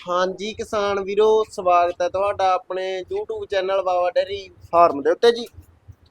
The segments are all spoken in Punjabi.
ਹਾਂਜੀ ਕਿਸਾਨ ਵੀਰੋ, ਸਵਾਗਤ ਹੈ ਤੁਹਾਡਾ ਆਪਣੇ YouTube channel Baba dairy farm ਦੇ ਉੱਤੇ ਜੀ।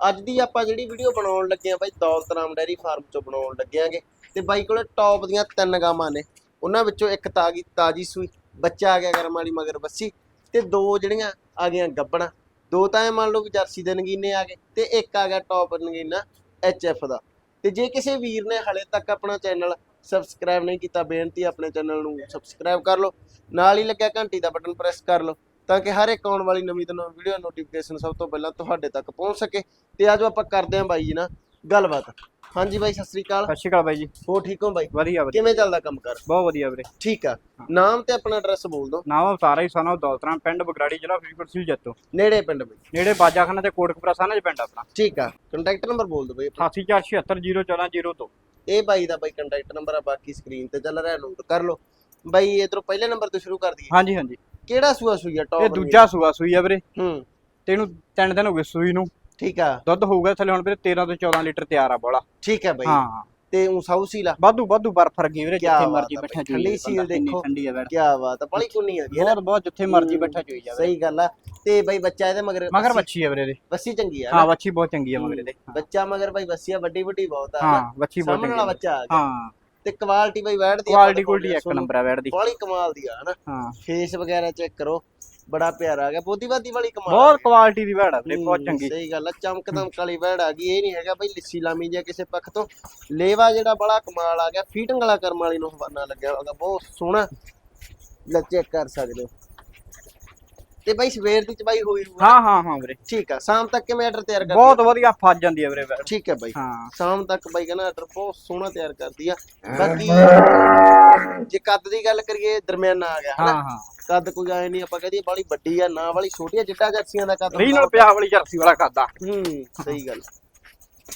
ਅੱਜ ਦੀ ਆਪਾਂ ਜਿਹੜੀ ਵੀਡੀਓ ਬਣਾਉਣ ਲੱਗੇ ਆ ਬਾਈ, ਦੌਲਤਰਾਮ ਡੈਰੀ ਫਾਰਮ ਚੋਂ ਬਣਾਉਣ ਲੱਗਿਆਂਗੇ ਤੇ ਬਾਈ ਕੋਲੇ ਟੌਪ ਦੀਆਂ ਤਿੰਨ ਗਾਵਾਂ ਨੇ। ਉਹਨਾਂ ਵਿੱਚੋਂ ਇੱਕ ਤਾਗੀ ਤਾਜੀ ਸੂਈ, ਬੱਚਾ ਆ ਗਿਆ ਕਰਮ ਵਾਲੀ ਮਗਰ ਬੱਸੀ ਤੇ ਦੋ ਜਿਹੜੀਆਂ ਆ ਗਈਆਂ ਗੱਬਣਾ। ਦੋ ਤਾਂ ਇਹ ਮੰਨ ਲਓ ਕਿ ਜਰਸੀ ਦੇ ਨਗੀਨੇ ਆ ਗਏ। ਤੇ ਇੱਕ ਆ ਗਿਆ ਟੌਪ ਨਗੀਨਾ ਐਚਐਫ ਦਾ। ਤੇ ਜੇ ਕਿਸੇ ਵੀਰ ਨੇ ਹਲੇ ਤੱਕ ਆਪਣਾ ਚੈਨਲ ਸਬਸਕ੍ਰਾਈਬ ਨਹੀਂ ਕੀਤਾ ਬੇਨਤੀ ਆਪਣੇ ਚੈਨਲ ਨੂੰ ਸਬਸਕ੍ਰਾਈਬ ਕਰ ਲਓ। ਨਾਲ ਹੀ ਲੱਗਿਆ ਘੰਟੀ ਦਾ ਬਟਨ ਪ੍ਰੈਸ ਕਰ ਲਓ ਤਾਂ ਕਿ ਹਰ ਇੱਕ ਆਉਣ ਵਾਲੀ ਨਵੀਂ ਤੋਂ ਨਵੀਂ ਵੀਡੀਓ ਨੋਟੀਫਿਕੇਸ਼ਨ ਸਭ ਤੋਂ ਪਹਿਲਾਂ ਤੁਹਾਡੇ ਤੱਕ ਪਹੁੰਚ ਸਕੇ। ਤੇ ਆਜੋ ਆਪਾਂ ਕਰਦੇ ਆਂ ਬਾਈ ਜੀ ਨਾ ਗੱਲਬਾਤ। ਹਾਂਜੀ ਬਾਈ ਸਤਿ ਸ੍ਰੀ ਅਕਾਲ। ਸਤਿ ਸ਼੍ਰੀ ਅਕਾਲ ਬਾਈ ਜੀ। ਹੋ ਠੀਕ ਹੋ ਬਾਈ? ਵਧੀਆ ਵਧੀਆ। ਕਿਵੇਂ ਚੱਲਦਾ ਕੰਮ ਕਰ? ਬਹੁਤ ਵਧੀਆ ਵੀਰੇ। ਠੀਕ ਆ। ਨਾਮ ਤੇ ਆਪਣਾ ਐਡਰੈਸ ਬੋਲ ਦਿਓ। ਨਾਮ ਸਾਰਾ ਹੀ ਸਾਨਾ ਦੌਲਤਰਾ ਪਿੰਡ ਬਗਰਾੜੀ ਜ਼ਿਲ੍ਹਾ ਫਰੀਦਕੋਟ ਸਿਲ ਜੱਤੋ। ਨੇੜੇ ਪਿੰਡ ਬਈ। ਨੇੜੇ ਬਾਜਾਖਾਨਾ ਤੇ ਕੋਟਕਪੁਰਾ ਸਾਨਾ ਚ ਪਿੰਡ ਆਪਣਾ। ਠੀਕ ਆ। ਕੰਟੈਕਟ ਨੰਬਰ ਬੋਲ ਦਿਓ ਬਾਈ 8476074002 ਇਹ ਬਾਈ ਦਾ ਬਾਈ ਕੰਟੈਕਟ ਨੰਬਰ ਆ ਬਾਕੀ ਸਕਰੀਨ ਤੇ ਚੱਲ ਰਿਹਾ ਨੋਟ ਕਰ ਲਓ। ਬਾਈ ਇਧਰੋਂ ਪਹਿਲੇ ਨੰਬਰ ਤੋਂ ਸ਼ੁਰੂ ਕਰ ਦਈਏ। ਹਾਂਜੀ ਹਾਂਜੀ। ਕਿਹੜਾ ਸੂਆ ਸੂਈ ਆ ਟੌਪ ਇਹ ਦੂਜਾ ਸੂਆ ਸੂਈ ਆ ਵੀਰੇ। ਹੂੰ। ਤੇ ਇਹਨੂੰ ਤਿੰਨ ਦਿਨ ਹੋ ਗਏ ਸੂਈ ਨੂੰ। ਠੀਕ ਆ। ਦੁੱਧ ਹੋਊਗਾ ਥੱਲੇ ਹੁਣ ਵੀਰੇ 13 ਤੋਂ 14 ਲੀਟਰ ਤਿਆਰ ਆ ਬੋਲਾ। ਠੀਕ ਹੈ ਬਾਈ। ਹਾਂ। ਤੇ ਉਹ ਸਾਊਸੀਲਾ ਵਾਧੂ ਵਾਧੂ ਬਰਫ ਰਗੀ ਵੀਰੇ ਕਿਆ ਜਿੱਥੇ ਬਾਤ ਮਰਜ਼ੀ ਆ ਬੈਠਾ ਬਾਈ, ਚੋਈ ਠੰਡੀ ਸੀਲ ਦੇਖੋ। ਠੰਡੀ ਆ ਬੈਠ ਕੀ। ਬਾਤ ਆ ਬੜੀ ਕੁੰਨੀ ਆ ਗਈ ਬਹੁਤ ਬਹੁਤ ਜਿੱਥੇ ਮਰਜ਼ੀ ਹੂੰ, ਬੈਠਾ ਚੋਈ ਜਾਵੇ। ਸਹੀ ਗੱਲ ਆ। ਤੇ ਬਾਈ ਬੱਚਾ ਇਹਦੇ ਮਗਰ ਮਗਰ ਬੱਚੀ ਆ ਵੀਰੇ ਦੇ ਬੱਸੀ ਚੰਗੀ ਆ ਹਾਂ ਨਾ? ਬੱਚੀ ਬਹੁਤ ਚੰਗੀ ਆ ਮਗਰ ਦੇ ਬੱਚਾ ਮਗਰ ਬਾਈ ਬੱਸੀ ਆ ਵੱਡੀ ਵੱਡੀ ਬਹੁਤ ਆ ਹਾਂ ਬੱਚੀ ਬਹੁਤ ਸਾਹਮਣੇ ਚੰਗੀ ਵਾਲਾ ਆ ਬੱਚਾ ਆ ਗਿਆ। ਹਾਂ। ਤੇ ਕੁਆਲਿਟੀ ਬਾਈ ਬੈਠਦੀ ਕੁਆਲਿਟੀ ਕੁਆਲਿਟੀ ਇੱਕ ਨੰਬਰ ਆ ਬੈਠ ਦੀ। ਬੜੀ ਕਮਾਲ ਦੀ ਆ ਹਨਾ ਹਾਂ। ਫੇਸ ਵਗੈਰਾ ਚੈੱਕ ਕਰੋ। ਬੜਾ ਪਿਆਰਾ ਆ ਗਿਆ ਬੋਦੀਵਾਦੀ ਵਾਲੀ ਕਮਾਲ ਬਹੁਤ ਕੁਆਲਿਟੀ ਦੀ ਬੈੜ ਆ ਵੀਰੇ ਬਹੁਤ ਹੂੰ, ਚੰਗੀ। ਸਹੀ ਗੱਲ ਆ ਚਮਕ ਦਮਕ ਵਾਲੀ ਵੈੜ ਆ ਗਈ। ਇਹ ਨਹੀਂ ਹੈਗਾ ਬਈ ਲਿੱਸੀ ਲਾਮੀ ਜਾਂ ਕਿਸੇ ਪੱਖ ਤੋਂ। ਲੇਵਾ ਜਿਹੜਾ ਬੜਾ ਕਮਾਲ ਆ ਗਿਆ। ਫੀਟਿੰਗ ਵਾਲਾ ਕਰਮ ਵਾਲੀ ਨੂੰ ਹਵਾਨਾ ਲੱਗਿਆ ਹੋਗਾ। ਬਹੁਤ ਸੋਹਣਾ। ਲੈ ਚੈੱਕ ਕਰ ਸਕਦੇ ਹੋ। ਤੇ ਬਾਈ ਸਵੇਰ ਦੀ ਚਬਾਈ ਹੋਈ ਹੋਊ? ਹਾਂ ਹਾਂ ਹਾਂ ਵੀਰੇ। ਠੀਕ ਆ ਸ਼ਾਮ ਤੱਕ ਕਿਵੇਂ ਆਰਡਰ ਤਿਆਰ ਕਰਦੀ ਬਹੁਤ ਵਧੀਆ ਫੱਜ ਜਾਂਦੀ ਆ ਵੀਰੇ ਠੀਕ ਹੈ ਬਾਈ। ਹਾਂ। ਸ਼ਾਮ ਤੱਕ ਬਾਈ ਕਹਿੰਦਾ ਆਰਡਰ ਬਹੁਤ ਸੋਹਣਾ ਤਿਆਰ ਕਰਦੀ ਆ। ਬਾਕੀ ਜੇ ਕੱਦ ਦੀ ਗੱਲ ਕਰੀਏ ਦਰਮਿਆਨਾ ਆ ਗਿਆ ਹਾਂ ਹਾਂ। ਕੱਦ ਕੋਈ ਆਏ ਨਹੀਂ ਆਪਾਂ ਕਹਦੇ ਬਾਲੀ ਵੱਡੀ ਆ ਨਾ ਵਾਲੀ ਛੋਟੀ ਆ ਜਿੱਡਾ ਜਰਸੀਆਂ ਦਾ ਕੱਦ ਰੀਨਲ ਪਿਆ ਵਾਲੀ ਜਰਸੀ ਵਾਲਾ ਖਾਦਾ ਹੂੰ ਸਹੀ ਗੱਲ।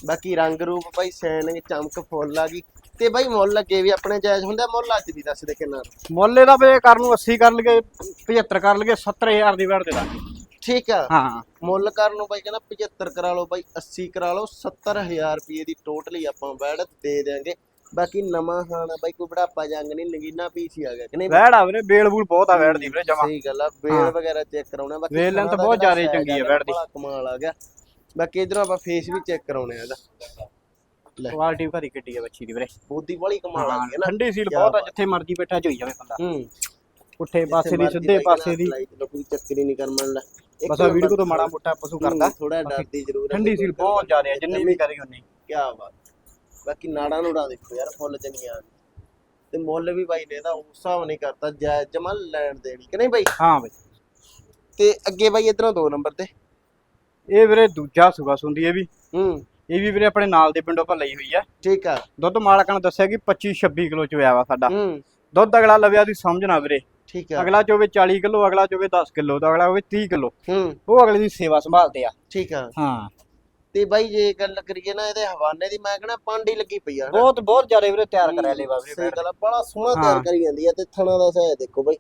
ਬਾਕੀ ਰੰਗ ਰੂਪ ਭਾਈ ਸੈਨ ਚਮਕ ਫੁੱਲ ਆ ਗਈ। ਤੇ ਬਾਈ ਮੁੱਲ ਅੱਗੇ ਵੀ ਆਪਣੇ ਜਾਇਜ਼ ਹੁੰਦਾ ਮੁੱਲ ਅੱਜ ਵੀ ਦੱਸ ਦੇ ਕਿੰਨਾ? ਮੁੱਲੇ ਦਾ ਵੇ ਕਰਨ ਨੂੰ 80 ਕਰ ਲਗੇ 75 ਕਰ ਲਗੇ 70000 ਦੀ ਵੜ ਦੇ ਦਾਂਗੇ। ਠੀਕ ਆ। ਹਾਂ। ਮੁੱਲ ਕਰਨ ਨੂੰ ਬਾਈ ਕਹਿੰਦਾ 75 ਕਰਾ ਲਓ ਬਾਈ 80 ਕਰਾ ਲਓ 70000 ਰੁਪਏ ਦੀ ਟੋਟਲੀ ਆਪਾਂ ਵੈੜ ਦੇ ਦੇਾਂਗੇ ਬਾਕੀ ਨਵਾਂ ਖਾਣਾ ਬਾਈ ਕੋਈ ਬੜਾਪਾ ਜੰਗ ਨਹੀਂ ਨਗੀਨਾ ਪੀਸ ਹੀ ਆ ਗਿਆ ਕਿ ਨਹੀਂ ਵੈੜ ਆ ਵੀਰੇ ਬੇਲ ਬੂਲ ਬਹੁਤ ਆ ਵੈੜ ਦੀ ਵੀਰੇ ਜਮਾ। ਸਹੀ ਗੱਲ ਆ ਹਾਂ। ਵਗੈਰਾ ਚੈੱਕ ਕਰਾਉਣਾ ਬਾਕੀ ਵੇਲ ਦਾ ਬਹੁਤ ਜ਼ਿਆਦਾ ਚੰਗੀ ਆ ਵੈੜ ਦੀ। ਕਮਾਲ ਆ ਗਿਆ। ਬਾਕੀ ਇਧਰੋਂ ਆਪਾਂ ਫੇਸ ਵੀ ਚੈੱਕ ਕਰਾਉਣੇ ਆ ਇਹਦਾ। ਲੈ। ਕੁਆਲਿਟੀ ਭਰੀ ਕਿੱਡੀ ਆ ਬੱਚੀ ਦੀ ਵੀਰੇ। ਬੋਦੀ ਬੜੀ ਕਮਾਲ ਆ ਹਾਂ ਗਈ ਹੈ ਨਾ। ਠੰਡੀ ਸੀਲ ਕਿਆ ਬਹੁਤ ਆ ਬਾਤ। ਜਿੱਥੇ ਮਰਜ਼ੀ ਬੈਠਾ ਝੋਈ ਜਾਵੇ ਬੰਦਾ। ਹੂੰ। ਪੁੱਠੇ ਪਾਸੇ ਦੀ ਸਿੱਧੇ ਪਾਸੇ ਦੀ। ਕੋਈ ਚੱਕਰ ਹੀ ਨਹੀਂ ਕਰ ਮੰਨ ਲੈ ਬਸ ਆ ਵੀਡੀਓ ਤੋਂ ਮਾੜਾ ਮੋਟਾ ਪਸ਼ੂ ਕਰਦਾ ਥੋੜਾ ਡਰਦੀ ਜ਼ਰੂਰ ਹੈ ਠੰਡੀ ਸੀਲ ਬਹੁਤ ਜ਼ਿਆਦਾ ਆ ਜਿੰਨੀ ਵੀ ਕਰੀ ਉਨੀ। ਕੀ ਬਾਤ। ਬਾਕੀ ਨਾੜਾਂ ਨੂੜਾਂ ਦੇਖੋ ਯਾਰ ਫੁੱਲ ਚੰਗੀਆਂ ਤੇ ਮੁੱਲ ਵੀ ਬਾਈ ਨੇ ਇਹਦਾ ਉਸ ਹਿਸਾਬ ਨਹੀਂ ਕਰਤਾ ਜਾਇਜ਼ ਜਮਾ ਲੈਣ ਦੇਣੀ ਕਿ ਨਹੀਂ ਬਾਈ? ਹਾਂ ਬਈ। ਤੇ ਅੱਗੇ ਬਾਈ ਇਧਰੋਂ ਦੋ ਨੰਬਰ ਤੇ। ਇਹ ਵੀਰੇ ਦੂਜਾ ਸੁਗਾ ਸੁੰਦੀ ਇਹ ਵੀ। ਹੂੰ। ਇਹ ਵੀ ਵੀਰੇ ਆਪਣੇ ਨਾਲ ਦੇ ਪਿੰਡੋਂ ਆਪਾਂ ਲਈ ਹੋਈ ਆ। ਠੀਕ ਆ। ਦੁੱਧ ਮਾਲਕਾਂ ਨੇ ਦੱਸਿਆ ਕਿ 25 26 ਕਿਲੋ ਚ ਹੋਇਆ ਵਾ ਸਾਡਾ। ਹੂੰ। ਦੁੱਧ ਅਗਲਾ ਲਵਿਆ ਦੀ ਸਮਝ ਨਾ ਵੀਰੇ। ਠੀਕ ਆ। ਅਗਲਾ ਚੋਵੇ 40 ਕਿਲੋ ਅਗਲਾ ਚੋਵੇ 10 ਕਿਲੋ ਤਾਂ ਅਗਲਾ ਹੋਵੇ 30 ਕਿਲੋ। ਹੂੰ। ਉਹ ਅਗਲੇ ਦੀ ਸੇਵਾ ਸੰਭਾਲਦੇ ਆ। ਠੀਕ ਆ। ਹਾਂ। ਤੇ ਬਾਈ ਜੇ ਗੱਲ ਕਰੀਏ ਨਾ ਇਹਦੇ ਹਵਾਨੇ ਦੀ ਮੈਂ ਕਹਿੰਦਾ ਪਾਂਡੀ ਲੱਗੀ ਪਈ ਆ। ਬਹੁਤ ਬਹੁਤ ਜ਼ਿਆਦਾ ਵੀਰੇ ਤਿਆਰ ਕਰਿਆ ਲੈ ਸਹੀ ਵੀਰੇ ਗੱਲ ਆ ਬੜਾ ਸੋਹਣਾ ਤਿਆਰ ਹਾਂ। ਕਰੀ ਜਾਂਦੀ ਆ ਤੇ ਥਣਾ ਦਾ ਸਾਇ ਦੇਖੋ ਬਾਈ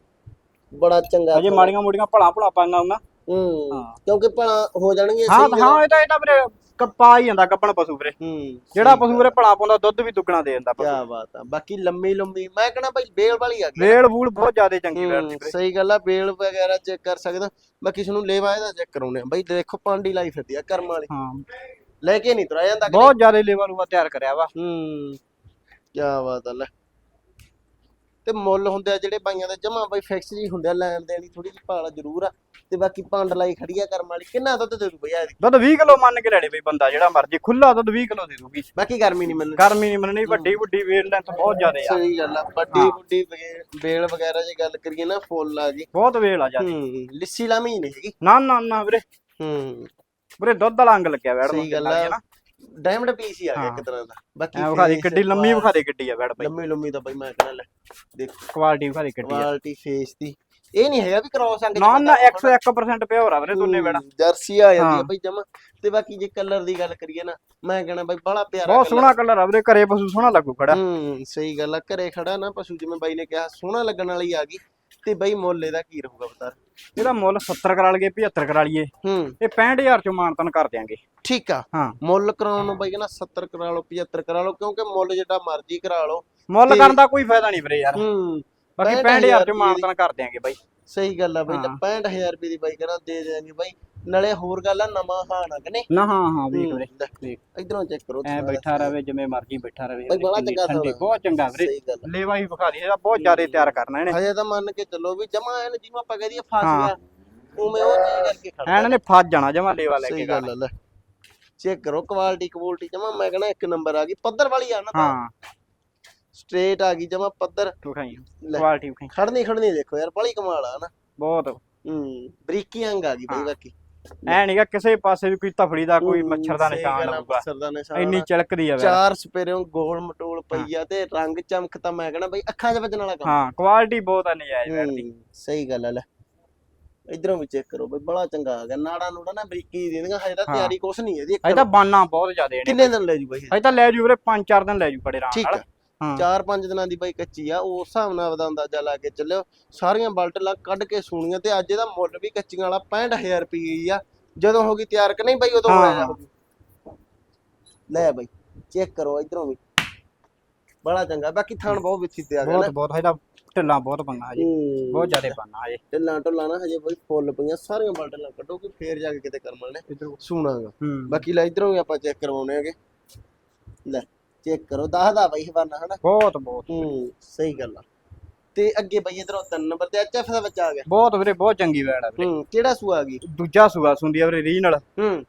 ਬੜਾ ਚੰਗਾ ਅਜੇ। ਮਾੜੀਆਂ ਮੋੜੀਆਂ ਭਲਾ ਭਲਾ ਪਾਈਆਂ ਉਹਨਾਂ ਹੂੰ ਹਾਂ। ਕਿਉਂਕਿ ਭਲਾ ਹੋ ਜਾਣਗੇ ਹਾਂ ਸਹੀ ਹਾਂ ਇਹ ਤਾਂ ਇਹ ਤਾਂ ਵੀਰੇ ਕੱਪਾ ਹੀ ਜਾਂਦਾ ਗੱਪਣ ਪਸ਼ੂ ਵੀਰੇ। ਹੂੰ ਜਿਹੜਾ ਪਸ਼ੂ ਵੀਰੇ ਭਲਾ ਪਾਉਂਦਾ ਦੁੱਧ ਵੀ ਦੁੱਗਣਾ ਦੇ ਜਾਂਦਾ ਕੀ ਬਾਤ ਆ ਬਾਕੀ ਲੰਮੀ ਲੰਮੀ ਮੈਂ ਕਹਣਾ ਭਾਈ ਬੇਲ ਵਾਲੀ ਆ ਗਈ ਵੇਲ ਬੂਲ ਬਹੁਤ ਜ਼ਿਆਦਾ ਚੰਗੀ ਵੀਰੇ। ਸਹੀ ਗੱਲ ਆ ਬੇਲ ਵਗੈਰਾ ਚੈੱਕ ਕਰ ਸਕਦਾ। ਬਾਕੀ ਤੁਹਾਨੂੰ ਲੇਵਾ ਇਹਦਾ ਚੈੱਕ ਕਰਾਉਣੇ ਆ। ਬਾਈ ਦੇਖੋ ਪਾਂਡੀ ਲਾਈ ਫਿਰਦੀ ਆ ਕਰਮ ਵਾਲੀ। ਹਾਂ। ਲੈ ਕੇ ਨਹੀਂ ਤੁਰਿਆ ਜਾਂਦਾ ਬਹੁਤ ਜ਼ਿਆਦਾ ਲੈਵਲ ਉਹ ਤਿਆਰ ਕਰਿਆ ਵਾ। ਹੂੰ ਕੀ ਬਾਤ ਆ ਲੈ। ਤੇ ਮੁੱਲ ਹੁੰਦੇ ਆ ਜਿਹੜੇ ਬਾਈਆਂ ਦੇ ਜਮਾ ਬਾਈ ਫਿਕਸ ਜੀ ਹੁੰਦੇ ਆ ਲੈਣ ਦੇਣੀ ਥੋੜੀ ਜਿਹੀ ਭਾਲ ਜ਼ਰੂਰ ਆ। ਤੇ ਬਾਕੀ ਪੰਡ ਲਾਈ ਖੜੀ ਆ ਕਰਮ ਵਾਲੀ ਕਿੰਨਾ ਦੁੱਧ ਦੇ ਦੂ ਬਈ ਦੁੱਧ 20 ਕਿਲੋ ਮੰਨ ਕੇ ਲੈਣੇ ਬਈ ਬੰਦਾ ਜਿਹੜਾ ਮਰਜ਼ੀ ਖੁੱਲਾ ਦੁੱਧ 20 ਕਿਲੋ ਦੇ ਦੂਗੀ। ਬਾਕੀ ਗਰਮੀ ਨਹੀਂ ਮੰਨਣੀ। ਗਰਮੀ ਨਹੀਂ ਮੰਨਣੀ ਵੱਡੀ ਵੱਡੀ ਵੇਲ ਲੈਂਥ ਬਹੁਤ ਜ਼ਿਆਦਾ ਆ। ਸਹੀ ਗੱਲ ਆ ਵੱਡੀ ਵੱਡੀ ਬੇਲ ਵਗੈਰਾ ਜੇ ਗੱਲ ਕਰੀਏ ਨਾ ਫੁੱਲ ਆ ਗਈ ਬਹੁਤ ਵੇਲ ਆ ਜਾਂਦੀ ਹੂੰ ਲਿੱਸੀ ਲਾਮੀ ਨਹੀਂ ਹੈਗੀ। ਨਾ ਨਾ ਨਾ ਵੀਰੇ। ਹੂੰ। ਵੀਰੇ ਦੁੱਧ ਵਾਲਾ ਅੰਗ ਲੱਗਿਆ ਵੈੜ ਸਹੀ ਗੱਲ ਆ। ਡਾਇਮੰਡ ਪੀਸ ਹੀ ਆ ਗਿਆ ਇੱਕ ਤਰ੍ਹਾਂ ਦਾ। ਬਾਕੀ ਐ ਵਿਖਾ ਦੇ face, ਕਿੱਡੀ ਲੰਮੀ ਵਿਖਾ ਦੇ ਕਿੱਡੀ ਆ ਵੈੜ ਬਈ ਲੰਮੀ ਲੰਮੀ ਤਾਂ ਬਈ ਮੈਂ ਕਹਿੰਦਾ ਲੈ ਦੇਖੋ। ਕੁਆਲਿਟੀ ਵਿਖਾ ਦੇ ਕਿੱਡੀ ਆ। ਕੁਆਲਿਟੀ ਫੇਸ ਦੀ। ਇਹ ਨਹੀਂ ਹੈਗਾ ਵੀ ਕ੍ਰੋਸ ਅੰਗ ਨਾ ਨਾ 101% ਪਿਓਰ ਆ ਵੀਰੇ ਦੋਨੇ ਵੈੜਾਂ ਜਰਸੀ ਆ ਜਾਂਦੀ ਆ ਹਾਂ। ਬਈ ਜਮਾ। ਤੇ ਬਾਕੀ ਜੇ ਕਲਰ ਦੀ ਗੱਲ ਕਰੀਏ ਨਾ ਮੈਂ ਕਹਿੰਦਾ ਬਈ ਬੜਾ ਪਿਆਰਾ ਬਹੁਤ colour। ਸੋਹਣਾ ਕਲਰ ਆ ਵੀਰੇ ਘਰੇ ਪਸ਼ੂ ਸੋਹਣਾ ਲੱਗੂ ਖੜਾ। ਹੂੰ ਸਹੀ ਗੱਲ ਆ ਘਰੇ ਖੜਾ ਨਾ ਪਸ਼ੂ ਜਿਵੇਂ ਬਾਈ ਨੇ ਕਿਹਾ ਸੋਹਣਾ ਲੱਗਣ ਵਾਲੀ ਆ ਗਈ। ਤੇ ਬਈ ਮੁੱਲ ਇਹਦਾ ਕੀ ਰਹੂਗਾ ਬਤਾ ਇਹਦਾ ਮੁੱਲ 70 ਕਰਾ ਲਈਏ 75 ਕਰਾ ਲਈਏ। ਹੂੰ। ਇਹ 65000 ਚੋਂ ਮਾਨਤਨ ਕਰ ਦਿਆਂਗੇ। ਠੀਕ ਆ। ਹਾਂ। ਮੁੱਲ ਕਰਾਉਣ ਨੂੰ ਬਾਈ ਕਹਿੰਦਾ 70 ਕਰਾ ਲਓ 75 ਕਰਾ ਲਓ ਕਿਉਂਕਿ ਮੁੱਲ ਜਿਹੜਾ ਮਰਜ਼ੀ ਕਰਾ ਲਓ। ਮੁੱਲ ਕਰਨ ਦਾ ਕੋਈ ਫਾਇਦਾ ਨਹੀਂ ਵੀਰੇ ਯਾਰ। ਹੂੰ। ਬਾਕੀ 65,000 65000 ਚ ਮਾਨਤਨ ਕਰ ਦਿਆਂਗੇ ਬਾਈ। ਸਹੀ ਗੱਲ ਆ ਬਈ ਹਾਂ। 65000 ਰੁਪਏ ਦੀ ਬਾਈ ਕਹਿੰਦਾ ਦੇ ਦੇਾਂਗੇ ਬਾਈ। ਨਾਲੇ ਹੋਰ ਗੱਲ ਆ ਨਵਾਂ ਆ ਕਿ ਨਹੀਂ? ਨਾ ਹਾਂ ਹਾਂ ਵੇਖ ਵੀਰੇ। ਵੇਖ ਇਧਰੋਂ ਚੈੱਕ ਕਰੋ ਐ ਬੈਠਾ ਰਵੇ ਜਿਵੇਂ ਮਰਜ਼ੀ ਬੈਠਾ ਰਵੇ ਬਾਈ ਬੜਾ ਚੰਗਾ ਸੌਦਾ। ਬਹੁਤ ਚੰਗਾ ਵੀਰੇ। ਸਹੀ ਗੱਲ। ਲੇਵਾ ਹੀ ਵਿਖਾ ਦੀ ਇਹਦਾ ਬਹੁਤ ਜ਼ਿਆਦਾ ਤਿਆਰ ਕਰਨਾ ਇਹਨੇ। ਹਜੇ ਤਾਂ ਮੰਨ ਕੇ ਚੱਲੋ ਵੀ ਜਮਾ ਐਨ ਜਿਹਨੂੰ ਆਪਾਂ ਕਹਦੇ ਫਸ। ਗਿਆ। ਉਵੇਂ ਉਹ ਚੀਜ਼ ਕਰਕੇ ਖੜਦਾ ਐਨ ਨੇ ਫਸ ਜਾਣਾ ਜਮਾ ਲੇਵਾ ਲੈ ਸਹੀ ਕੇ ਗੱਲ ਆ ਲੈ। ਚੈੱਕ ਕਰੋ ਕੁਆਲਿਟੀ ਕੁਆਲਿਟੀ ਜਮਾ ਮੈਂ ਕਹਿੰਦਾ ਇੱਕ ਨੰਬਰ ਆ ਗਈ ਪੱਧਰ ਵਾਲੀ ਆ ਨਾ ਤਾਂ। ਹਾਂ। ਸਟ੍ਰੇਟ ਆ ਗਈ ਜਮਾ ਪੱਧਰ। ਵਿਖਾਈ। ਕੁਆਲਿਟੀ ਵਿਖਾਈ ਖੜਨੀ ਖੜਨੀ ਦੇਖੋ ਯਾਰ ਬੜੀ ਕਮਾਲ ਆ ਨਾ। ਬਹੁਤ। ਹੂੰ ਬਰੀਕੀ ਅੰਗ ਆ ਗਈ ਬਈ। ਬਾਕੀ। ਐ ਨਹੀਂਗਾ ਕਿਸੇ ਪਾਸੇ ਵੀ ਕੋਈ ਤਫੜੀ ਦਾ ਕੋਈ ਮੱਛਰ ਦਾ ਨਿਸ਼ਾਨ ਮੱਛਰ ਦਾ ਨਿਸ਼ਾਨ ਇੰਨੀ। ਚਲਕਦੀ ਆ ਚਾਰ ਸਪੇਰਿਓਂ ਗੋਲ ਮਟੋਲ ਪਈ ਆ ਤੇ ਰੰਗ ਚਮਕ ਤਾਂ ਮੈਂ ਕਹਿੰਦਾ ਬਈ ਅੱਖਾਂ 'ਚ ਵੱਜਣ ਵਾਲਾ ਕੰਮ। ਹਾਂ ਕੁਆਲਿਟੀ ਬਹੁਤ ਆ ਨਜਾਇਜ਼ ਵੈੜ ਦੀ ਹੂੰ, ਸਹੀ ਗੱਲ ਆ ਲੈ। ਇਧਰੋਂ ਵੀ ਚੈੱਕ ਕਰੋ ਬਈ ਬੜਾ ਚੰਗਾ ਆ ਗਿਆ। ਨਾੜਾ ਨੂੜਾ ਨਾ ਬਰੀਕੀ ਦੇ ਦੇਣਗਾ ਹਜੇ ਤਾਂ। ਤਿਆਰੀ ਕੁਛ ਨਹੀਂ ਇਹਦੀ ਅਜੇ ਤਾਂ ਬਾਨਾ ਬਹੁਤ ਜ਼ਿਆਦੇ ਨੇ। ਕਿੰਨੇ ਦਿਨ ਲੈ ਜੂ ਬਈ ਇਹ? ਅਜੇ ਤਾਂ ਲੈ ਜੂ ਵੀਰੇ 5-4 ਦਿਨ ਲੈ ਜੂ ਬੜੇ ਆਰਾਮ ਠੀਕ ਨਾਲ। ਚਾਰ ਪੰਜ ਦਿਨਾਂ ਦੀ ਬਾਈ ਕੱਚੀ ਆ ਉਸ ਹਿਸਾਬ ਨਾਲ ਉਹਦਾ ਅੰਦਾਜ਼ਾ ਲਾ ਕੇ ਚੱਲਿਓ। ਸਾਰੀਆਂ ਬਲਟ ਲਾ ਕੱਢ ਕੇ ਸੂਣੀਆਂ ਤੇ ਅੱਜ ਇਹਦਾ ਮੁੱਲ ਵੀ ਕੱਚੀਆਂ ਵਾਲਾ 65000 ਰੁਪਏ ਹੀ ਆ। ਜਦੋਂ ਹੋ ਗਈ ਤਿਆਰ ਕਿ ਨਹੀਂ ਬਾਈ ਉਦੋਂ ਹੋਇਆ ਲੈ ਬਾਈ ਚੈੱਕ ਕਰੋ ਇਧਰੋਂ ਵੀ। ਬੜਾ ਚੰਗਾ ਬਾਕੀ ਥਣ ਬਹੁਤ ਵਿੱਚੀ ਤੇ ਆ ਗਿਆ ਬਹੁਤ ਬਹੁਤ ਇਹਦਾ ਢਿੱਲਾਂ ਬਹੁਤ ਪੰਗਾ ਜੀ ਹੂੰ। ਬਹੁਤ ਜ਼ਿਆਦੇ ਪੰਗਾ ਜੀ ਢਿੱਲਾਂ ਢੁੱਲਾਂ ਨਾ ਹਜੇ ਬਈ ਫੁੱਲ ਪਈਆਂ ਸਾਰੀਆਂ ਬਲਟ ਲਾ ਕੱਢੋ ਕਿ ਫੇਰ ਜਾ ਕੇ ਕਿਤੇ ਕਰਮਾਂ ਨੇ ਇਧਰੋਂ। ਸੂਣਾਗਾ ਬਾਕੀ ਲੈ ਇਧਰੋਂ ਵੀ ਆਪਾਂ ਚੈੱਕ ਕਰਵਾਉਣੇ ਹੈਗੇ ਲੈ। ਚੈੱਕ ਕਰੋ ਦੱਸਦਾ ਬਾਈ ਹਵਾਨਾ ਹਨਾ? ਬਹੁਤ ਬਹੁਤ। ਹੂੰ ਸਹੀ ਗੱਲ ਆ। ਤੇ ਅੱਗੇ ਬਈ ਇਧਰੋਂ ਤਿੰਨ ਨੰਬਰ ਤੇ ਐਚਐਫ ਦਾ ਬੱਚਾ ਆ ਗਿਆ। ਬਹੁਤ ਵੀਰੇ ਬਹੁਤ ਚੰਗੀ ਵੈੜ ਆ ਵੀਰੇ। ਹੂੰ ਕਿਹੜਾ ਸੂਆ ਆ ਗਈ? ਦੂਜਾ ਸੂਆ ਸੁੰਦੀ ਆ ਵੀਰੇ ਰੀਜਨਲ। ਹੂੰ।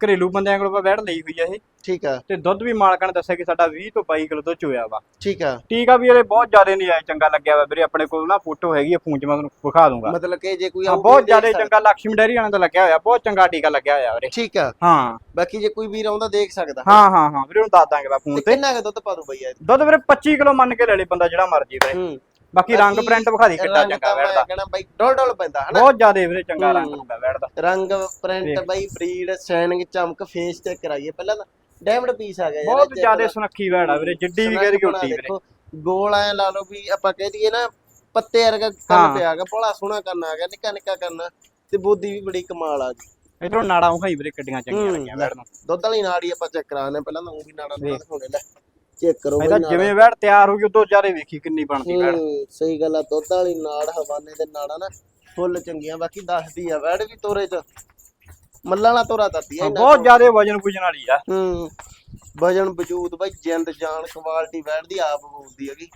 ਘਰੇਲੂ ਬੰਦਿਆਂ ਕੋਲੋਂ ਵੈੜ ਲਈ ਹੋਈ ਆ ਇਹ। ਠੀਕ ਆ। ਤੇ ਦੁੱਧ ਵੀ ਮਾਲਕਾਂ ਨੇ ਦੱਸਿਆ ਕਿ ਸਾਡਾ 20 ਤੋਂ 22 ਕਿਲੋ ਦੁੱਧ ਚੋਇਆ ਵਾ। ਠੀਕ ਆ। ਟੀਕਾ ਵੀ ਇਹਦੇ ਬਹੁਤ ਜ਼ਿਆਦਾ ਨਹੀਂ ਆਇਆ ਚੰਗਾ ਲੱਗਿਆ ਵਾ ਵੀਰੇ ਆਪਣੇ ਕੋਲ ਨਾ ਫੋਟੋ ਹੈਗੀ ਆ ਫੋਨ 'ਚ ਮੈਂ ਤੁਹਾਨੂੰ ਵਿਖਾ ਦੂੰਗਾ। ਮਤਲਬ ਕਿ ਜੇ ਕੋਈ ਬਹੁਤ ਜ਼ਿਆਦਾ। ਚੰਗਾ ਲక్ష్ਮੀ ਡੈਰੀ ਵਾਲਿਆਂ ਦਾ ਲੱਗਿਆ ਹੋਇਆ ਬਹੁਤ ਚੰਗਾ ਟੀਕਾ ਲੱਗਿਆ ਹੋਇਆ ਵੀਰੇ। ਠੀਕ ਆ। ਹਾਂ। ਬਾਕੀ ਜੇ ਕੋਈ ਵੀਰ ਆਉਂਦਾ ਦੇਖ ਸਕਦਾ। ਹਾਂ ਹਾਂ ਹਾਂ ਵੀਰੇ ਨੂੰ ਦੱਸ ਦਾਂਗੇ ਫੋਨ ਤੇ ਤੇ। ਕਿੰਨਾ ਕੁ ਦੁੱਧ ਪਾ ਦੂ ਬਈ ਦੁੱਧ ਵੀਰੇ 25 ਕਿਲੋ ਮੰਨ ਕੇ ਲੈ ਲਈ ਬੰਦਾ ਜਿਹੜਾ ਮਰਜ਼ੀ ਵੀਰੇ ਹੂੰ। ਬਾਕੀ ਰੰਗ ਪ੍ਰਿੰਟ ਵਿਖਾ ਦੀ ਕਿੱਡਾ ਚੰਗਾ ਤਾਂ ਮੈਂ ਵੈੜ ਦਾ ਕਹਿਣਾ ਬਈ ਡੋਲ ਡੋਲ ਪੈਂਦਾ ਹਨਾ? ਬਹੁਤ ਜ਼ਿਆਦਾ ਵੀਰੇ ਚੰਗਾ ਰੰਗ। ਹੁੰਦਾ ਵੈੜ ਦਾ ਰੰਗ ਪ੍ਰਿੰਟ। ਬਈ ਬਰੀਡ ਸ਼ਾਈਨਿੰਗ ਚਮਕ ਫੇਸ ਤੇ ਕਰਾਈਏ। ਪਹਿਲਾਂ ਤਾਂ ਡਾਇਮੰਡ ਪੀਸ ਆ ਗਿਆ ਯਾਰ ਬਹੁਤ ਜ਼ਿਆਦਾ ਸੁਨੱਖੀ ਆ ਵੀਰੇ ਜਿੱਡੀ ਵੀ ਕਹਿ ਉੱਟੀ ਵੀਰੇ। ਗੋਲ ਐ ਲਾ ਲਓ ਵੀ ਆਪਾਂ ਕਹਿ ਦਈਏ ਨਾ ਪੱਤੇ ਵਰਗਾ। ਕੰਨ ਪਿਆ ਗਿਆ ਬੜਾ ਸੋਹਣਾ ਕੰਨ ਆ ਗਿਆ ਨਿੱਕਾ ਨਿੱਕਾ ਕੰਨ। ਤੇ ਬੋਦੀ ਵੀ ਬੜੀ ਕਮਾਲ ਆ ਗਈ ਇਧਰੋਂ ਨਾੜਾਂ ਵਿਖਾਈ ਵੀਰੇ ਕਿੱਡੀਆਂ ਚੰਗੀਆਂ ਲੱਗੀਆਂ ਨੂੰ ਦੁੱਧ ਵਾਲੀ ਨਾੜੀ ਆਪਾਂ ਚੈੱਕ ਕਰਾਉਣੇ ਪਹਿਲਾਂ ਤਾਂ ਉਹ ਵੀ ਨਾੜਾ। ਦਿਖਾਉਣੇ ਲੈ। ਚੈੱਕ ਕਰੋ ਇਹਦਾ। ਜਿਵੇਂ ਵੈੜ ਤਿਆਰ ਹੋ ਗਈ ਉਦੋਂ ਜ਼ਿਆਦਾ ਵੇਖੀ ਕਿੰਨੀ ਬਣਦੀ ਵੈੜ। ਸਹੀ ਗੱਲ ਆ ਦੁੱਧ ਵਾਲੀ ਨਾੜ ਹਵਾਨੇ ਦੇ ਨਾੜਾ ਨਾ ਫੁੱਲ ਚੰਗੀਆਂ ਬਾਕੀ ਦੱਸਦੀ ਆ ਵੈੜ ਵੀ ਤੋਰੇ ਚ। ਮੱਲਾਂ ਵਾਲਾ ਤੋਰਾ ਦੱਸਦੀ ਆ ਬਹੁਤ। ਜ਼ਿਆਦਾ ਵਜਨ ਵੁਜਨ ਵਾਲੀ ਆ। ਹੂੰ ਵਜਨ ਵਜੂਦ ਬਾਈ ਜਿੰਦ ਜਾਨ ਕੁਆਲਿਟੀ ਵੈੜ ਦੀ ਆਪ ਬੋਲਦੀ ਹੈਗੀ।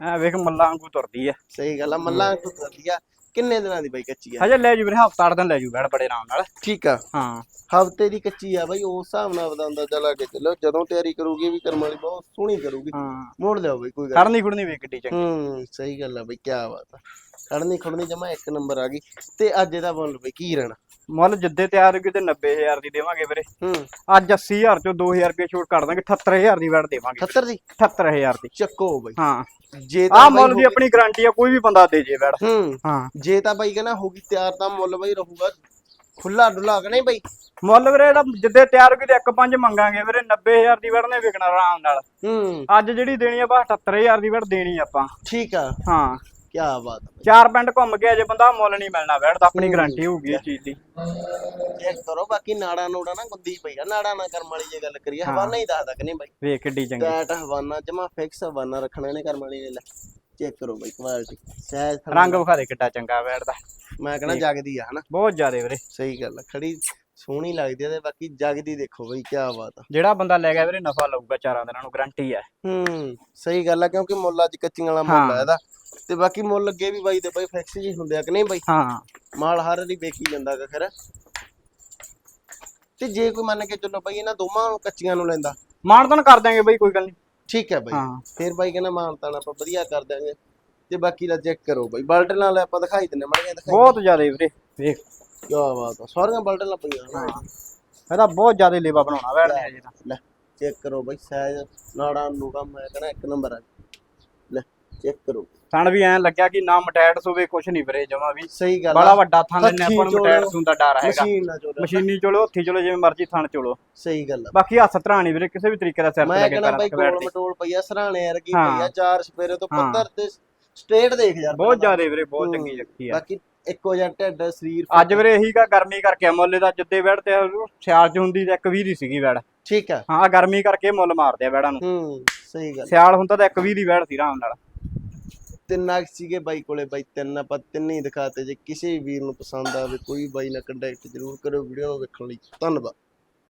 ਐ ਵੇਖ ਮੱਲਾਂ ਵਾਂਗੂ ਤੁਰਦੀ ਆ। ਸਹੀ ਗੱਲ ਆ ਮੱਲਾਂ ਤੋਂ ਕਰਦੀ ਆ। ਕਿੰਨੇ ਦਿਨਾਂ ਦੀ ਬਾਈ ਕੱਚੀ ਆ? ਹਜੇ ਲੈ ਜੂ ਵੀਰੇ ਹਫਤਾ ਅੱਠ ਦਿਨ ਲੈ ਜੂ ਵੈੜ ਬੜੇ ਆਰਾਮ ਨਾਲ। ਠੀਕ ਆ। ਹਾਂ। ਹਫ਼ਤੇ ਦੀ ਕੱਚੀ ਆ ਬਾਈ ਉਸ ਹਿਸਾਬ ਨਾਲ ਉਹਦਾ ਅੰਦਾਜ਼ਾ ਲਾ ਕੇ ਚੱਲੋ। ਜਦੋਂ ਤਿਆਰੀ ਕਰੂਗੀ ਵੀ ਕਰਮ ਵਾਲੀ ਬਹੁਤ ਸੋਹਣੀ ਕਰੂਗੀ। ਹਾਂ। ਮੋੜ ਲਿਓ ਬਾਈ ਕੋਈ ਗੱਲ ਖੜਨੀ ਖੁੜਨੀ ਵੇਖ ਕਿੱਡੀ ਚੰਗੀ। ਹੂੰ ਸਹੀ ਗੱਲ ਆ ਬਈ ਕੀ ਬਾਤ ਆ। ਖੜਨੀ ਖੜਨੀ ਜਮਾ ਇੱਕ ਨੰਬਰ ਆ ਗਈ। ਤੇ ਅੱਜ ਇਹਦਾ ਮੁੱਲ ਬਈ ਕੀ ਰਹਿਣਾ? ਮੁੱਲ ਜਿੱਦੇ ਤਿਆਰ ਹੋ ਗਈ ਤੇ 90000 ਦੀ ਦੇਵਾਂਗੇ ਵੀਰੇ। ਹੂੰ। ਅੱਜ 80000 ਚੋਂ 2000 ਰੁਪਏ ਛੋਟ ਕੱਢ ਦਾਂਗੇ 78000 ਦੀ ਵੈੜ ਦੇਵਾਂਗੇ। 78 ਦੀ? 78000 ਦੀ। ਚੱਕੋ ਬਈ। ਹਾਂ। ਜੇ ਤਾਂ ਮੁੱਲ ਬਾਈ ਦੀ ਆਪਣੀ ਗਾਰੰਟੀ ਆ ਕੋਈ ਵੀ ਬੰਦਾ ਦੇ ਜੇ ਵੈੜ। ਹੂੰ। ਹਾਂ। ਜੇ ਤਾਂ ਬਾਈ ਕਹਿੰਦਾ ਹੋਗੀ ਤਿਆਰ ਤਾਂ ਮੁੱਲ ਬਈ ਰਹੂਗਾ। ਖੁੱਲਾ ਡੁੱਲਾ ਕਿ ਨਹੀਂ ਬਈ? ਮੁੱਲ ਵੀਰੇ ਇਹਦਾ ਜਿੱਦੇ ਤਿਆਰ ਹੋ ਗਈ ਤੇ 1.5 ਮੰਗਾਂਗੇ ਵੀਰੇ 90000 ਦੀ ਵੈੜ ਨੇ ਵਿਕਣਾ ਆਰਾਮ ਨਾਲ। ਹੂੰ। ਅੱਜ ਜਿਹੜੀ ਦੇਣੀ ਆ ਬਸ 78000 ਦੀ ਵੈੜ ਦੇਣੀ ਆਪਾਂ। ਠੀਕ ਆ। ਹਾਂ। ਕੀ ਬਾਤ ਆ ਚਾਰ ਪਿੰਡ ਘੁੰਮ ਕੇ ਅਜੇ ਬੰਦਾ ਮੁੱਲ ਨਹੀਂ ਮਿਲਣਾ ਵੈੜ ਦਾ ਆਪਣੀ ਗਾਰੰਟੀ ਹੋਊਗੀ ਇਹ ਚੀਜ਼ ਦੀ। ਚੈੱਕ ਕਰੋ ਬਾਕੀ ਨਾੜਾ ਨੂੜਾ ਨਾ ਗੁੱਦੀ ਪਈ ਆ ਨਾੜਾ ਨਾ ਕਰਮ ਵਾਲੀ ਜੇ ਗੱਲ ਕਰੀਏ ਹਵਾਨਾ ਹੀ ਦੱਸਦਾ ਕਿ ਨਹੀਂ ਬਾਈ। ਵੇਖ ਕਿੱਡੀ ਚੰਗੀ। ਟੈਟ ਹਵਾਨਾ ਜਮਾ ਫਿਕਸ ਹਵਾਨਾ ਰੱਖਣਾ ਇਹਨੇ ਕਰਮ ਵਾਲੀ ਨੇ ਲੈ। ਚੈੱਕ ਕਰੋ ਬਾਈ ਕੁਆਲਿਟੀ ਸਹਿਜ ਥੱਲੇ- ਰੰਗ ਵਿਖਾ ਦੇ ਕਿੱਡਾ ਚੰਗਾ ਵੈੜ ਦਾ। ਮੈਂ ਕਹਿੰਦਾ ਜਗਦੀ ਆ ਹਨਾ? ਬਹੁਤ ਜ਼ਿਆਦਾ ਵੀਰੇ। ਸਹੀ ਗੱਲ ਆ ਖੜੀ ਸੋਹਣੀ ਲੱਗਦੀ ਆ ਤੇ ਬਾਕੀ ਜਗਦੀ ਦੇਖੋ ਬਈ ਕੀ ਬਾਤ ਆ। ਜਿਹੜਾ ਬੰਦਾ ਲੈ ਗਿਆ ਵੀਰੇ ਨਫਾ ਲਊਗਾ ਚਾਰਾਂ ਦਿਨਾਂ ਨੂੰ ਗਾਰੰਟੀ ਹੈ ਹੂੰ ਸਹੀ ਗੱਲ ਆ ਕਿਉਂਕਿ ਮੁੱਲ ਅੱਜ ਕੱਚੀਆਂ ਵਾਲਾ ਮੁੱਲ ਆ। ਇਹਦਾ। ਤੇ ਬਾਕੀ ਮੁੱਲ ਅੱਗੇ ਵੀ ਬਾਈ ਦੇ ਬਾਈ ਫਿਕਸ ਜੀ ਹੁੰਦੇ ਆ ਕਿ ਨਹੀਂ ਬਾਈ? ਹਾਂ। ਮਾਲ ਹਰ ਵਾਰੀ ਵੇਖੀ ਜਾਂਦਾ ਗਾ ਖੈਰ। ਤੇ ਜੇ ਕੋਈ ਮੰਨ ਕੇ ਚੱਲੋ ਬਾਈ ਇਹਨਾਂ ਦੋਵਾਂ ਨੂੰ ਕੱਚੀਆਂ ਨੂੰ ਲੈਂਦਾ। ਮਾਨਤਨ ਕਰ ਦਾਂਗੇ ਬਈ ਕੋਈ ਗੱਲ ਨਹੀਂ। ਠੀਕ ਹੈ ਬਾਈ। ਹਾਂ। ਫਿਰ ਬਾਈ ਕਹਿੰਦਾ ਮਾਨਤਾਨ ਆਪਾਂ ਵਧੀਆ ਕਰ ਦਾਂਗੇ ਤੇ ਬਾਕੀ ਦਾ ਚੈੱਕ ਕਰੋ ਬਾਈ। ਬਲਟ ਨਾਲ ਆਪਾਂ ਦਿਖਾਈ ਦਿੰਨੇ ਮੜੀਆਂ ਦਿਖਾਈ ਬਹੁਤ ਜ਼ਿਆਦਾ ਵੀਰੇ ਵੇਖ। ਕੀ ਬਾਤ ਆ ਸਾਰੀਆਂ ਬਲਟ ਨਾਲ ਪਈਆਂ ਹਾਂ। ਇਹਦਾ ਬਹੁਤ ਜ਼ਿਆਦਾ ਲੇਵਾ ਬਣਾਉਣਾ ਵੈੜ ਨੇ ਅਜੇ ਤਾਂ ਲੈ ਚੈੱਕ ਕਰੋ ਬਾਈ ਸਾਈਜ਼ ਨਾੜਾ ਨੂੜਾ ਮੈਂ ਕਹਿੰਦਾ ਇੱਕ ਨੰਬਰ ਆ। ਲੈ ਚੈੱਕ ਕਰੋ। ਥਣ ਵੀ ਐਂ ਲੱਗਿਆ ਕਿ ਨਾ ਮਟੈਟਸ ਹੋਵੇ ਕੁਛ ਨਹੀਂ ਵੀਰੇ ਜਮਾ ਵੀ। ਸਹੀ ਗੱਲ ਬੜਾ ਵੱਡਾ ਥਣ ਲੈਣੇ ਆਪਾਂ ਨੂੰ ਮਟੈਟਸ ਹੁੰਦਾ ਡਰ ਹੈਗਾ। ਮਸ਼ੀਨ ਚੋਲੋ। ਹੱਥੀ ਚੋਲੋ ਜਿਵੇਂ ਮਰਜ਼ੀ ਥਣ ਚੋਲੋ। ਸਹੀ ਗੱਲ ਬਾਕੀ ਹੱਥ ਧਰਾਣੀ ਵੀਰੇ ਕਿਸੇ ਵੀ ਤਰੀਕੇ ਦਾ ਸਿਰ ਤੇ ਮੈਂ ਲੱਗੇ ਕਹਿੰਦਾ ਪੈਰਾਂ ਬਾਈ ਤੇ ਬੈਠ ਮਟੋਲ ਪਈਆ ਸਰਾਣੇ ਵਰਗੀ। ਪਈਆ ਚਾਰ ਸਪੇਰੇ ਤੋਂ। ਪੱਧਰ ਤੇ ਸਟੇਟ ਦੇਖ ਯਾਰ ਬਹੁਤ। ਜ਼ਿਆਦਾ ਵੀਰੇ ਬਹੁਤ। ਚੰਗੀ ਰੱਖੀ ਆ। ਬਾਕੀ ਇੱਕੋ ਜਿਹਾ ਢਿੱਡ ਸਰੀਰ ਅੱਜ ਵੀਰੇ ਇਹੀ ਕਾ ਗਰਮੀ ਕਰਕੇ ਮੁੱਲ ਦਾ ਜਿੱਦੇ ਵੈੜ ਤੇ ਸਿਆਲ ਚ ਹੁੰਦੀ ਤੇ ਇੱਕ 20 ਦੀ ਸੀਗੀ ਵੈੜ ਠੀਕ ਆ। ਹਾਂ ਗਰਮੀ ਕਰਕੇ ਮੁੱਲ ਮਾਰਦੇ ਆ ਵੈੜਾਂ ਨੂੰ। ਹੂੰ ਸਹੀ ਗੱਲ ਸਿਆਲ ਹੁੰਦਾ ਤਾਂ ਇੱਕ 20 ਦੀ ਵੈੜ ਸੀ ਆਰਾਮ ਨਾਲ। ਤਿੰਨ ਨਾਗ ਸੀਗੇ ਬਾਈ ਕੋਲੇ, ਬਾਈ ਤਿੰਨ ਆਪਾਂ ਤਿੰਨ ਹੀ ਦਿਖਾਤੇ, ਜੇ ਕਿਸੇ ਵੀਰ ਨੂੰ ਪਸੰਦ ਆਵੇ, ਕੋਈ ਬਾਈ ਨਾਲ ਕੰਟੈਕਟ ਜ਼ਰੂਰ ਕਰਿਓ ਵੀਡੀਓ ਨੂੰ ਵੇਖਣ ਲਈ, ਧੰਨਵਾਦ।